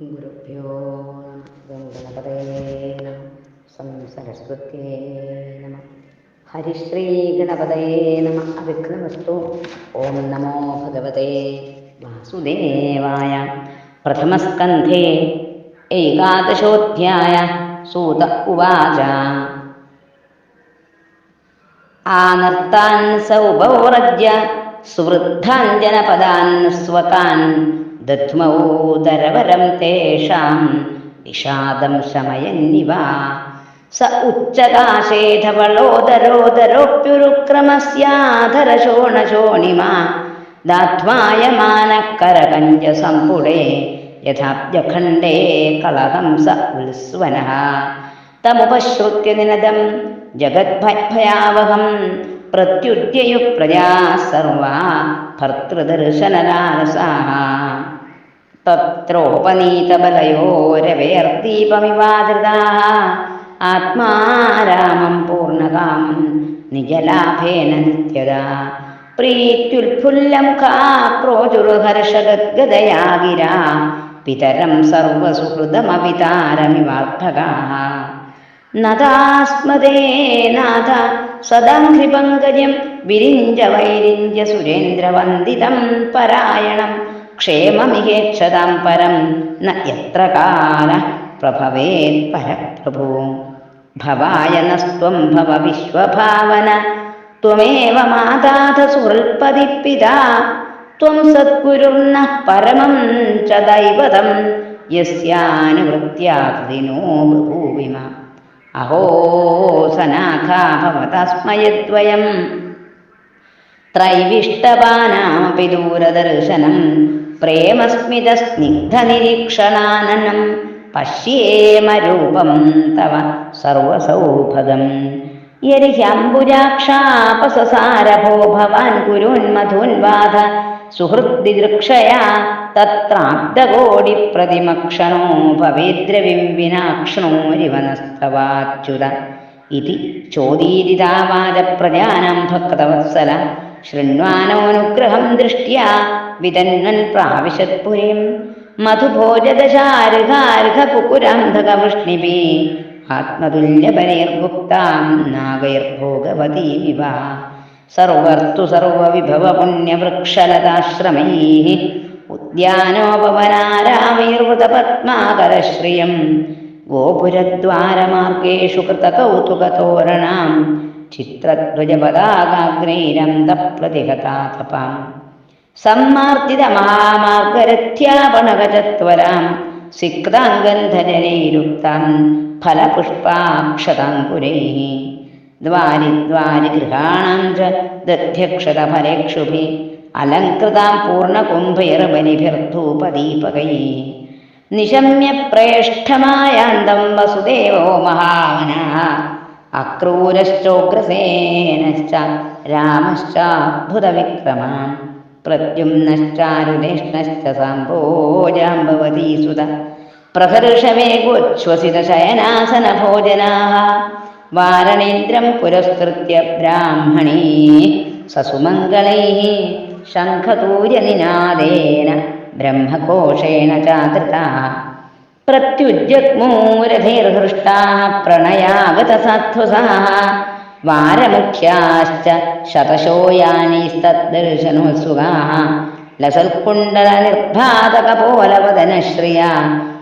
ഗുരുഭ്യോ ഗംഗണപതേ നമ സരസ്വത്യേ നമ ഹരിശ്രീഗണപതേ നമ അവിഘ്നമസ്തു ഓം നമോ ഭഗവതേ വാസുദേവായ പ്രഥമസ്കന്ധേ ഏകാദശോധ്യായ സൂത ഉവാച. ആനർത്താൻ സൗപൗരജ്യ സുവൃദ്ധാഞ്ജനപദാൻ സ്വകാൻ ദധ്മൗദരവരം തേഷാം വിഷാദം ശമയന്നിവ. സ ഉച്ചകാശേധവളോദരോദരോപ്യുരുക്രമസ്യാധരശോണശോണിമ ദാധ്വായമാനക്കരകഞ്ചസംപുടേ യഥാബ്ജഖണ്ഡേ കളഹംസ ഉത്സ്വനഃ തമുപശ്രുത്യ നിനദം ജഗദ്ഭയാവഹം പ്രത്യുദ്യയു പ്രജാ സർവാ ഭർത്തൃദർശനലാലസാः തത്രോപനീതബലയോരവേർദീപമിവാദൃതാः. ആത്മാരാമം പൂർണകാമം നിജലാഭേന നിത്യതാ. പ്രീത്യുൽഫുല്ലമുഖാ ക്രോചുർഹർഷഗദ്ഗദയാ ഗിരാ പിതരം സർവസുഹൃദമവിതാരമിവാർത്ഥകാः നദാസ്മദേ നാഥ സദാഘ്രിപങ്കജം വിരിഞ്ച വൈരിഞ്ച സുരേന്ദ്രവന്ദിതം പരായണം. ക്ഷേമമിഹേക്ഷതാം പരം ന എത്ര കാല പ്രഭവേത് പരപ്രഭു. ഭവായ നസ്ത്വം ഭവ വിശ്വഭാവന. ത്വമേവ മാതാഥ സുഹൃൽപതിപ്പിതാ ത്വം സദ്ഗുരുർന പരമം ച ദൈവതം. യസ്യാനുവൃത്യാകൃതിനോ ബഭൂവിമ അഹോ സനാഥാ ഭവതസ്മയദ്വയം ത്രൈവിഷ്ടപാനാമപി ദൂരദർശനം പ്രേമസ്മിതസ്നിഗ്ധനിരീക്ഷണാനനം പശ്യേമരൂപം തവ സർവസൗഭഗം യരിഹ്യംബുജാക്ഷാപസസാരഭോ ഭവാൻ കുരുന്മധുൻവാധ സുഹൃദ്ദിദൃക്ഷയാ തത്രാബ്ദകോടിപ്രതിമക്ഷണോ ഭവേദ്രവിം വിനാക്ഷ്ണോരിവനസ്തവാച്യുത ഇതി ചോദീരിതാവാചപ്രജാനാം ഭക്തവത്സല ശൃണ്വാനോനുഗ്രഹം ദൃഷ്ട്യാ വിതന്വൻ പ്രാവിശത്പുരീം മധുഭോജദശാർഘാർഘകുകുരാന്ധകവൃഷ്ണിഭി ആത്മതുല്യപനീർഗുപ്താം നാഗൈർഭോഗവതീമിവ. സർവർത്തു സർവവിഭവപുണ്യവൃക്ഷലതാശ്രമൈ. ഉദ്യാനോപവനാരാമൈർവൃതപത്മാകരശ്രിയം. ഗോപുരദ്വാരമാർഗേഷു കൃതകൗതുകതോരണാം ചിത്രധ്വജപതാകാഗ്രൈരന്തപ്രതിഹതാതപാം സമ്മാർദ്ദിതമഹാമാർഗരഥ്യാപണഗജത്വരാം സിക്താംഗന്ധജനൈരുക്താം ഫലപുഷ്പാക്ഷതാങ്കുരൈः ദ്വാരി ദ്വാരി ഗൃഹാണാം ച ദധ്യക്ഷതഫലേക്ഷുഭിः അലങ്കൃതാം പൂർണകുംഭൈർബലിഭിർധൂപദീപകൈः നിശമ്യ പ്രേഷ്ഠമായാന്തം വസുദേവോ മഹാവനഃ അക്രൂരശ്ചോഗ്രസേനശ്ച प्रत्युम् नश्चारुदेष्णश्च सुत भवती प्रहर्षमे गोच्छ्वसितशयनासनभोजनाः वारणेन्द्रम् पुरस्कृत्य ब्राह्मणी ससुमङ्गलैः शङ्खतूर्यनिनादेन ब्रह्मकोषेण चादृताः। प्रत्युजत्मूरधीर्हृष्टाः प्रणयागतसाध्वसाः വാരമുഖ്യാശ്ച ശതശോ യാനൈസ്തദ്ദർശനോത്സുകാः ലസൽക്കുണ്ടലനിർഭാതകപോലവദനശ്രിയാ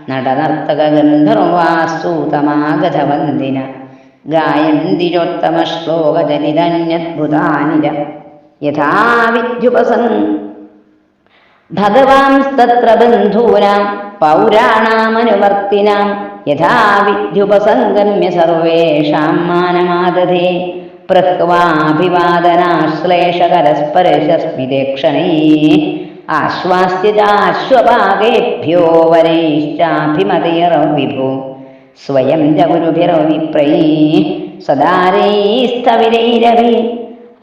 നടനർത്തകഗന്ധർവാസ്സൂതമാഗതവന്ദിന ഗായന്തിരോത്തമശ്ലോകജനിതന്യദ്ഭുതാനി യഥാ വിദ്യുപസൻ ഭഗവാൻസ്തത്ര ബന്ധൂനാം പൗരാണാമനുവർത്തിനാം യഥാ വിദ്യുപസംഗമ്യ സർവേഷാം മാനമാദധേ. പ്രഹ്വാഭിവാദനാശ്ലേഷകരസ്പർശസ്മിതേക്ഷണൈ ആശ്വാസ്യജാശ്വപാകേഭ്യോ വരൈശ്ചാഭിമതൈർ വിഭു സ്വയം ജഗുരുഭിർവിപ്രൈ സദാരൈസ്തവിരൈരവി.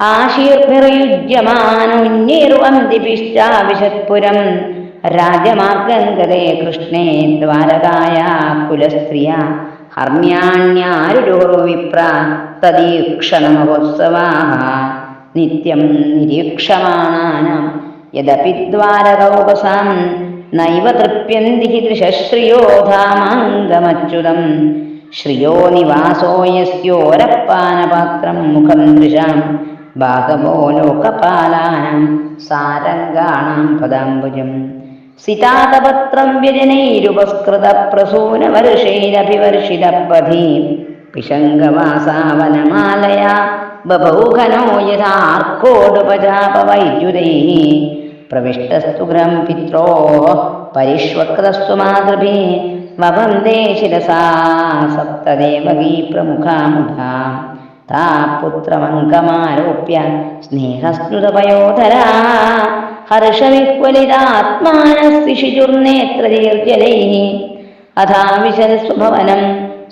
ആശീർഭിർയുജ്യമാനുന്യേർവന്ദിപിശ്ചാവിശത്പുരം രാജമാർഗംഗതേ കൃഷ്ണേ ദ്വാരകായാ കുലസ്ത്രിയ ഹർമ്യാണ്യാരുരുവിപ്ര തദീക്ഷണമഹോത്സവാഹ നിത്യം നിരീക്ഷമാണാനാം. യദപി ദ്വാരകൗപസാം നൈവ തൃപ്യന്തി ദൃശശ്രിയോ ധാമാംഗമച്യുതം. ശ്രിയോ നിവാസോ യസ്യോരപ്പാനപാത്രം മുഖം ദൃശാം. ഭാഗവോ ലോകപാലാനം സാരംഗാണാം പദാംബുജം. സിതാതപത്രം വ്യജനൈരുപസ്കൃത പ്രസൂനവർഷൈരഭിവർഷിതപഥി പിശങ്കവാസാവനമാലയാ ബഭൗഘനോ യഥാർക്കോടുപജാപവൈദ്യുതൈः പ്രവിഷ്ടസ്തു ഗൃഹം പിത്രോ പരിഷ്വക്തസ്തു മാതൃഭി. വവന്ദേ ശിരസാ സപ്തദേവകീ പ്രമുഖാമുധാ താ പുത്രമങ്കമാരോപ്യ സ്നേഹസ്നുതപയോധരാ ഹർഷവിഹ്വലിതാത്മാനസ്തിഷിചുർനേത്രദീർജലൈः അഥാ വിശരസ്വഭവനം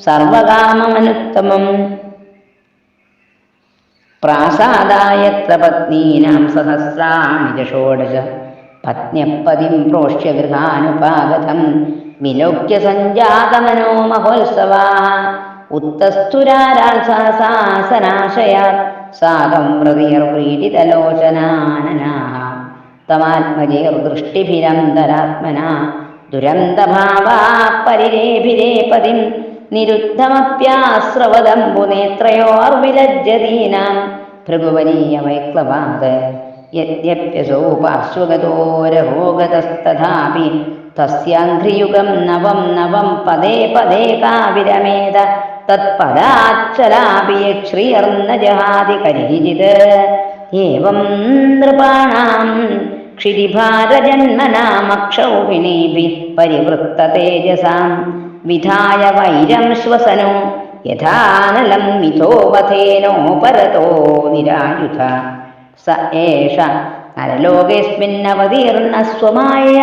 സർവകാമമനുത്തമം. പ്രാസാദായത്ര പത്നീനാം സഹസ്രാണി ച ഷോഡശ പത്ന്യപ്പതിം പ്രോഷ്യ ഗൃഹാനുപാഗതം. വിലോക്യ സഞ്ജാതമനോ സഹസാസനാശയാത് സാകം ഹൃദയർവ്രീഡിതലോചനാനനാः തമാത്മജേർദൃഷ്ടിഭിരന്തരാത്മന. ദുരന്തഭാവാ പരിരേഭിരേ പതിം. നിരുദ്ധമപ്യാസ്രവദംബുനേത്രയോർവിലജ്ജതീനാം ഭൃഗുവരീയ വൈക്ലവാത് യദ്യപ്യസൗ പാർശ്വഗതോരഹോഗതസ്തഥാപി തസ്യാഘ്രിയുഗം നവം നവം പദേ പദേ കാവിരമേത. തത്പദാച്ചലാപി ശ്രീയർന്ന ജഹാതി കരിചിത് ഏവം നൃപാണാം ക്ഷിതിഭാരജന്മനാമക്ഷൗഹിണീഭി പരിവൃത്ത തേജസാം വിധായ വൈരം ശ്വസനോ യഥാനലം മിഥോപഥേനോപരതോ നിരായുധ. സ ഏഷ. നരലോകേസ്മിന്നവതീർണ സ്വമായ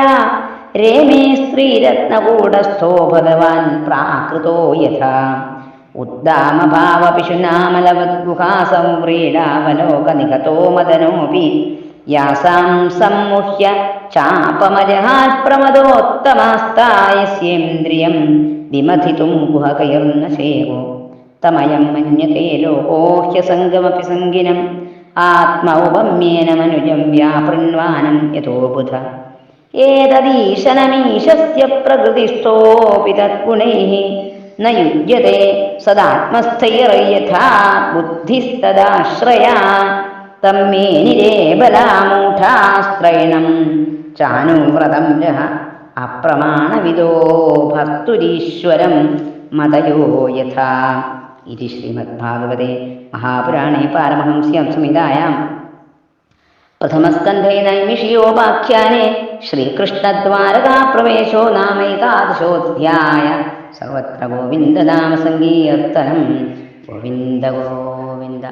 രേമേ സ്ത്രീരത്നകൂടസ്ഥോ ഭഗവാൻ പ്രാകൃതോ യഥാ. ഉദ്ദാമഭാവപിശുനാമലവദ്ഗുഹാസംവ്രീഡാവലോകനിഹതോ മദനോപി യാസാം സമ്മുഹ്യ ചാപമജഹാത് പ്രമദോത്തമാസ്തായസ്യേന്ദ്രിയം വിമഥിതും ഗുഹകൈർന്ന ശേവോ തമയം മന്യത്തെ ലോകോഹ്യസംഗമപി സങ്കിനം ആത്മൗപമ്യേന മനുജം വ്യാപൃണ്വാനം യഥോ ബുധ. ഏതദീശനമീശസ്യ പ്രകൃതിസ്ഥോപി തദ്ഗുണൈ ന യുജ്യത്തെ സദാത്മസ്ഥൈർയഥാ ബുദ്ധിസ്തദാശ്രയാ തമ്മേനിരേ ബലാമൂഢാസ്ത്രൈണം ചാനുവ്രതം ജഹ അപ്രമാണവിദോ ഭർത്തുരീശ്വരം മതയോ യഥാ. ഇതി ശ്രീമദ്ഭാഗവതേ മഹാപുരാണേ പാരമഹംസ്യം സംഹിതായാം പ്രഥമസ്കന്ധേ നൈമിഷിയോപാഖ്യാനെ ശ്രീകൃഷ്ണദ്വാരകാപ്രവേശോ നാമൈകാദശോऽധ്യായ സർവത്ര ഗോവിന്ദനാമസങ്കീർത്തനം. ഗോവിന്ദ ഗോവിന്ദ.